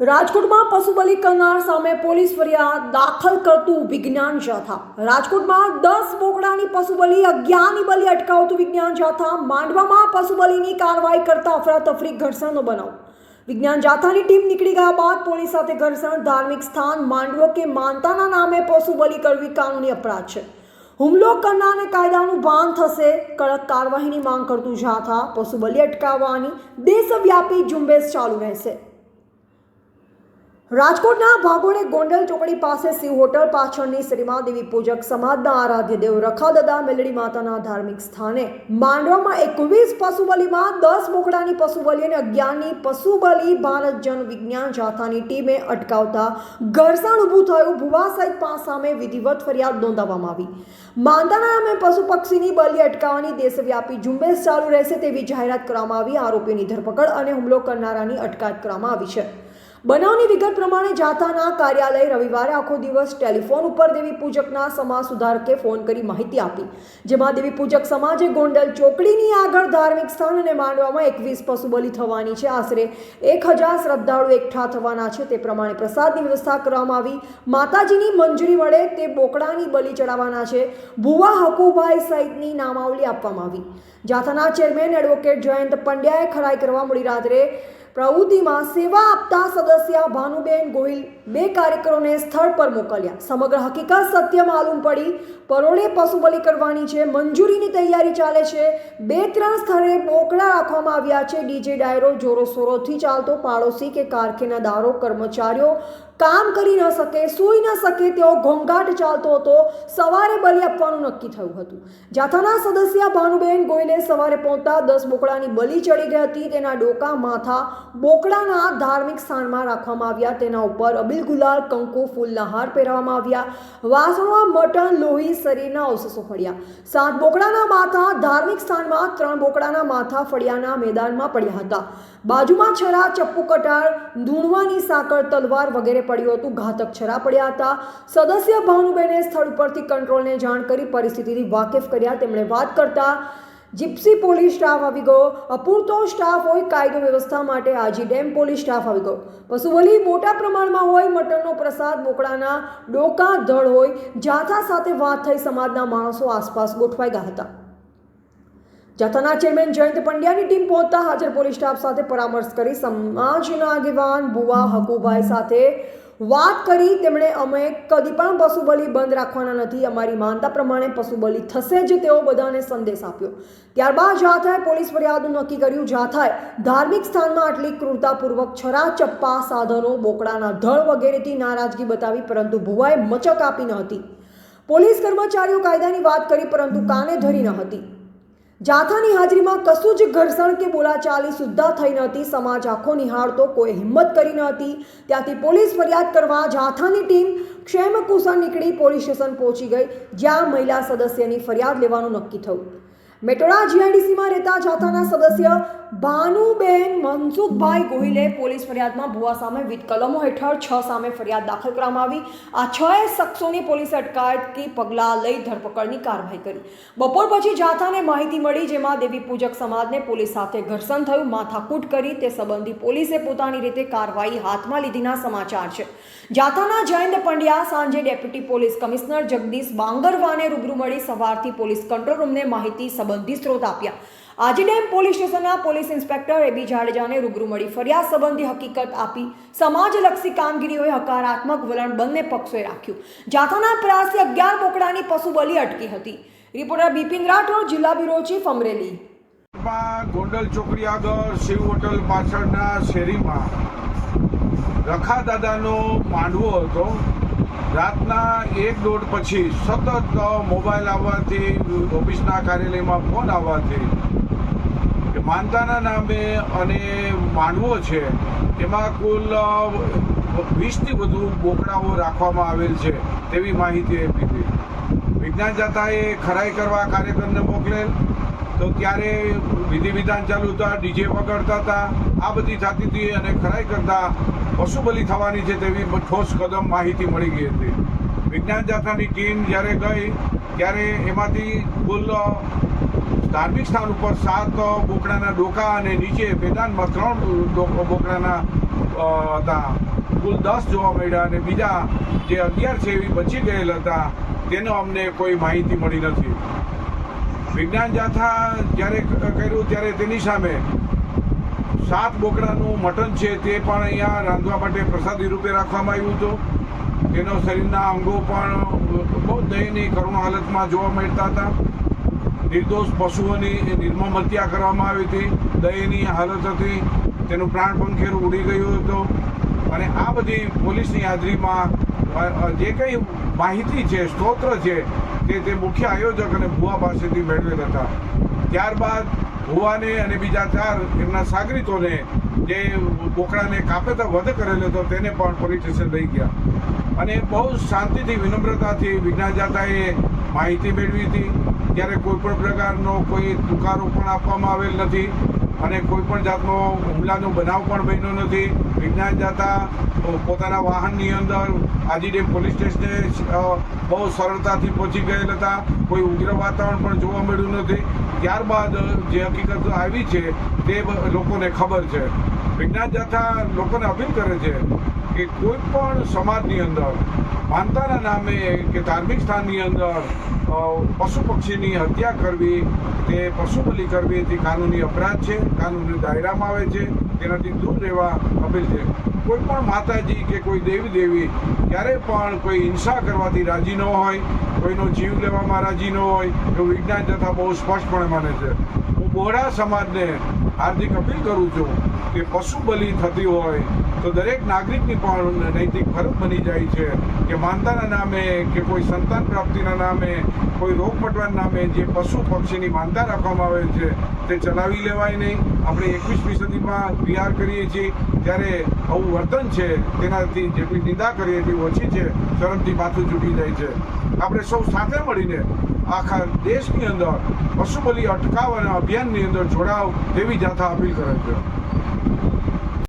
રાજકોટમાં પશુ બલિ કરનાર સામે પોલીસ ફરિયાદ દાખલ કરતું વિજ્ઞાન જાથા. રાજકોટમાં દસ બોકડાની પશુ બલિ અગિયારની બલિ અટકાવતું વિજ્ઞાન જાથા. માંડવામાં પશુ બલિની કાર્યવાહી કરતા અફરાતફરી ઘર્ષણનો બનાવ. વિજ્ઞાન જાથાની ટીમ નીકળી ગયા બાદ પોલીસ સાથે ઘર્ષણ, ધાર્મિક સ્થાન, માંડવો કે માનતાના નામે પશુ બલિ કરવી કાનૂની અપરાધ છે. હુમલો કરનારને કાયદાનું ભાન થશે, કડક કાર્યવાહીની માંગ કરતું જાથા પશુ બલિ અટકાવવાની દેશવ્યાપી ઝુંબેશ ચાલુ રહેશે. રાજકોટના ભાગોળે ગોંડલ ચોકડી પાસે શિવ હોટલ, પાછળની શ્રીમા દેવી પૂજક સમાજના આરાધ્ય દેવ રખાદદા મેલડી માતાના ધાર્મિક સ્થાને. માંડવામાં એકવીસ પશુબલીમાં દસ બોકડાની પશુબલી અને અગિયારની પશુબલી ભારત જન વિજ્ઞાન જાથાની ટીમે અટકાવતા ઘર્ષણ ઊભું થયું. ભુવા સહિત પાંચ સામે વિધિવત ફરિયાદ નોંધાવવામાં આવી. માંદાના નામે પશુ પક્ષીની બલી અટકાવવાની દેશવ્યાપી ઝુંબેશ ચાલુ રહેશે તેવી જાહેરાત કરવામાં આવી. આરોપીની ધરપકડ અને હુમલો કરનારાની અટકાયત કરવામાં આવી છે. બનાવની વિગત પ્રમાણે જાથાના કાર્યાલય રવિવારે આખો દિવસ ટેલિફોન ઉપર દેવી પૂજકના સમાજ સુધારકે ફોન કરી માહિતી આપી. જેમાં દેવી પૂજક સમાજે ગોંડલ ચોકડીની આગળ ધાર્મિક સ્થાનને માંડવામાં એકવીસ પશુ બલિ થવાની છે. આશરે એક હજાર શ્રદ્ધાળુ એકઠા થવાના છે. તે પ્રમાણે પ્રસાદની વ્યવસ્થા કરવામાં આવી. માતાજીની મંજૂરી વડે તે બોકડાની બલિ ચડાવવાના છે. ભુવા હકુભાઈ સહિતની નામાવલી આપવામાં આવી. જાથાના ચેરમેન એડવોકેટ જયંત પંડ્યાએ ખરાઈ કરવા મોડી રાત્રે પ્રવૃત્તિમાં સેવા આપતા સદસ્ય ભાનુબેન ગોહિલ બે કાર્યકરોને સ્થળ પર મોકલ્યા. સમગ્ર હકીકત સત્ય માલુમ પડી. પરોળે પશુ બલિ કરવાની છે મંજૂરીની તૈયારી ચાલે છે, બે ત્રણ સ્થળે બોકડા રાખવામાં આવ્યા છે. ડીજે ડાયરો જોરો સોરોથી ચાલતો પાડોશી કે કારખાનાદારો, કર્મચારીઓ કામ કરી ન શકે, સૂઈ ન શકે તેવો ઘોંઘાટ ચાલતો હતો, સવારે બલિ આપવાનું નક્કી થયું હતું. જાથાના સદસ્ય ભાનુબેન ગોયલે સવારે પહોંચતા દસ બોકડાની બલિ ચડી ગઈ હતી, તેના ડોકા, માથા બોકડાના ધાર્મિક સ્થાનમાં રાખવામાં આવ્યા, તેના ઉપર અબિલ ગુલાલ, કંકુ ફૂલના હાર પહેરવામાં આવ્યા વાસણમાં મટન, લોહી, શરીરના અવશેષો ફળ્યા. સાત બોકડાના માથા ધાર્મિક સ્થાનમાં, ત્રણ બોકડાના માથા ફળિયાના મેદાનમાં પડ્યા હતા. બાજુમાં છરા, ચપ્પુ કટાર, ધૂણવાની સાકર તલવાર વગેરે પડ્યું હતું. ઘાતક છરા પડ્યા હતા. સદસ્ય ભાનુબેને સ્થળ ઉપરથી કંટ્રોલને જાણ કરી પરિસ્થિતિથી વાકેફ કર્યા. તેમણે વાત કરતા, જીપ્સી પોલીસ સ્ટાફ આવી ગયો. અપૂરતો સ્ટાફ હોય, કાયદો વ્યવસ્થા માટે આજી ડેમ પોલીસ સ્ટાફ આવી ગયો. પશુબલી મોટા પ્રમાણમાં હોય, મટનનો પ્રસાદ, બોકડાના ડોકા, ધડ હોય, જાથા સાથે વાત થઈ સમાજના માણસો આસપાસ ગોઠવાઈ ગયા હતા. જાથાના ચેરમેન જયંત પંડ્યાની ટીમ પહોંચતા હાજર પોલીસ સ્ટાફ સાથે પરામર્શ કરી સમાજના આગેવાન ભુવા હકુભાઈ સાથે વાત કરી. તેમણે, અમે કદી પણ પશુબલી બંધ રાખવાના નથી. અમારી માનતા પ્રમાણે પશુબલી થશે જ તેવો બધાને સંદેશ આપ્યો. ત્યારબાદ જાથાએ પોલીસ ફરિયાદનું નક્કી કર્યું. જાથાએ ધાર્મિક સ્થાનમાં આટલી ક્રૂરતાપૂર્વક છરા ચપ્પા સાધનો, બોકડાના ધળ વગેરેથી નારાજગી બતાવી, પરંતુ ભુવાએ મચક આપી ન હતી. પોલીસ કર્મચારીઓ કાયદાની વાત કરી, પરંતુ કાને ધરી ન હતી. જાથાની હાજરીમાં કશું જ ઘર્ષણ કે બોલાચાલી સુદ્ધા થઈ ન હતી સમાજ આખો નિહાળતો, કોઈ હિંમત કરી ન હતી ત્યાંથી પોલીસ ફરિયાદ કરવા જાથાની ટીમ ક્ષેમકુશન નીકળી પોલીસ સ્ટેશન પહોંચી ગઈ, જ્યાં મહિલા સદસ્યની ફરિયાદ લેવાનું નક્કી થયું. મેટોડા જીઆઈડીસીમાં રહેતા જાથાના સદસ્ય ભાનુબેન મનસુખભાઈ ગોહિલે પોલીસ ફરિયાદમાં ભુવા સામે વિવિધ કલમો હેઠળ છ સામે ફરિયાદ દાખલ કરવામાં આવી. આ છ શખ્સોની પોલીસે અટકાયતથી પગલાં લઈ ધરપકડની કાર્યવાહી કરી. બપોર પછી જાથાને માહિતી મળી જેમાં દેવી પૂજક સમાજને પોલીસ સાથે ઘર્ષણ થયું, માથાકૂટ કરી. તે સંબંધી પોલીસે પોતાની રીતે કાર્યવાહી હાથમાં લીધીના સમાચાર છે. જાથાના જયંત પંડ્યા સાંજે ડેપ્યુટી પોલીસ કમિશનર જગદીશ બાંગરવાને રૂબરૂ મળી સવારથી પોલીસ કંટ્રોલ રૂમને માહિતી સંબંધી સ્ત્રોત આપ્યા. આજે ડેમ પોલીસ સ્ટેશનના પોલીસ ઇન્સ્પેક્ટર એબી જાડેજાને રૂબરૂ મળી ફરિયાદ સંબંધી હકીકત આપી. સમાજલક્ષી કામગીરીઓએ હકારાત્મક વલણ બંને પક્ષોએ રાખ્યું. જાથાના પ્રયાસથી અગિયાર બોકડાની પશુ બલિ અટકી હતી. રિપોર્ટર બિપિન રાઠોડ, જિલ્લા બ્યુરો ચીફ અમરેલી. ગોંડલ ચોકડી આગળ શિવ હોટલ પાછળના શેરીમાં રખા દાદાનો માંડવો હતો. રાતના એક દોઢ પછી સતત મોબાઈલ આવવાથી, ઓફિસના કાર્યાલયમાં ફોન આવવાથી કે માનતાના નામે અને માંડવો છે, એમાં કુલ વીસથી વધુ બોકડાઓ રાખવામાં આવેલ છે તેવી માહિતી આપી હતી. વિજ્ઞાન જાતાએ ખરાઈ કરવા કાર્યક્રમને મોકલેલ તો ત્યારે વિધિ વિધાન ચાલુ હતા, ડીજે વગાડતા હતા, આ બધી થતી હતી અને ખરાઈ કરતા પશુબલી થવાની છે તેવી ઠોસ કદમ માહિતી મળી ગઈ હતી. વિજ્ઞાન જાથાની ટીમ જ્યારે ગઈ, ત્યારે એમાંથી કુલ ધાર્મિક સ્થાન ઉપર સાત બોકડાના ડોકા અને નીચે મેદાનમાં ત્રણ બોકડાના હતા. કુલ દસ જોવા મળ્યા અને બીજા જે અગિયાર છે એવી બચી ગયેલ હતા, તેનો અમને કોઈ માહિતી મળી નથી. વિજ્ઞાન જાથા જ્યારે કર્યું ત્યારે તેની સામે સાત બોકડાનું મટન છે તે પણ અહીંયા રાંધવા માટે પ્રસાદી રૂપે રાખવામાં આવ્યું હતું. તેનો શરીરના અંગો પણ બહુ દયનીય કરુણ હાલતમાં જોવા મળતા હતા. નિર્દોષ પશુઓની નિર્મમ હત્યા કરવામાં આવી હતી. દયનીય હાલત હતી. તેનું પ્રાણ પંખેરું ઉડી ગયું હતું. અને આ બધી પોલીસની હાજરીમાં જે કંઈ માહિતી છે સ્તોત્ર છે તે તે મુખ્ય આયોજક અને ભુવા પાસેથી મેળવેલ હતા. ત્યારબાદ ભુવાને અને બીજા ચાર એમના સાગરીતોને જે બોકડાને કાપેતા વધ કરેલો હતો, તેને પણ પોલીસ લઈ ગયા. અને બહુ શાંતિથી, વિનમ્રતાથી વિજ્ઞાનજાતાએ માહિતી મેળવી હતી. ત્યારે કોઈ પણ પ્રકારનો કોઈ દુકારો પણ આપવામાં આવેલ નથી. અને કોઈ પણ જાતનો હુમલાનો બનાવ પણ બન્યો નથી. વિજ્ઞાન જાતા પોતાના વાહનની અંદર આજીડેમ પોલીસ સ્ટેશને બહુ સરળતાથી પહોંચી ગયેલ હતા. કોઈ ઉગ્ર વાતાવરણ પણ જોવા મળ્યું નથી. ત્યારબાદ જે હકીકત આવી છે તે લોકોને ખબર છે. વિજ્ઞાન જાથા લોકોને અપીલ કરે છે કે કોઈ પણ સમાજની અંદર, માનતાના નામે કે ધાર્મિક સ્થાનની અંદર પશુ પક્ષીની હત્યા કરવી, તે પશુ બલિ કરવી, તે કાનૂની અપરાધ છે કાનૂની દાયરામાં આવે છે, તેનાથી દૂર રહેવા અપીલ છે. કોઈ પણ માતાજી કે કોઈ દેવી દેવી ક્યારે પણ કોઈ હિંસા કરવાથી રાજી ન હોય, કોઈનો જીવ લેવામાં રાજી ન હોય, એવું વિજ્ઞાન તથા બહુ સ્પષ્ટપણે માને છે. હું બોહરા સમાજને હાર્દિક અપીલ કરું છું કે પશુ બલિ થતી હોય તો દરેક નાગરિકની પણ નૈતિક ફરજ બની જાય છે કે માનતાના નામે કે કોઈ સંતાન પ્રાપ્તિના નામે, કોઈ રોગ મટવાના નામે જે પશુ પક્ષીની માનતા રાખવામાં આવે છે તે ચલાવી લેવાય નહીં. આપણે એકવીસમી સદીમાં વિહાર કરીએ છીએ ત્યારે આવું વર્તન છે, તેનાથી જેટલી નિંદા કરીએ એટલી ઓછી છે શરમથી માથું ચૂકી જાય છે. આપણે સૌ સાથે મળીને આખા દેશની અંદર પશુબલી અટકાવ અને અભિયાનની અંદર જોડાવ તેવી જાથા અપીલ કરે છે.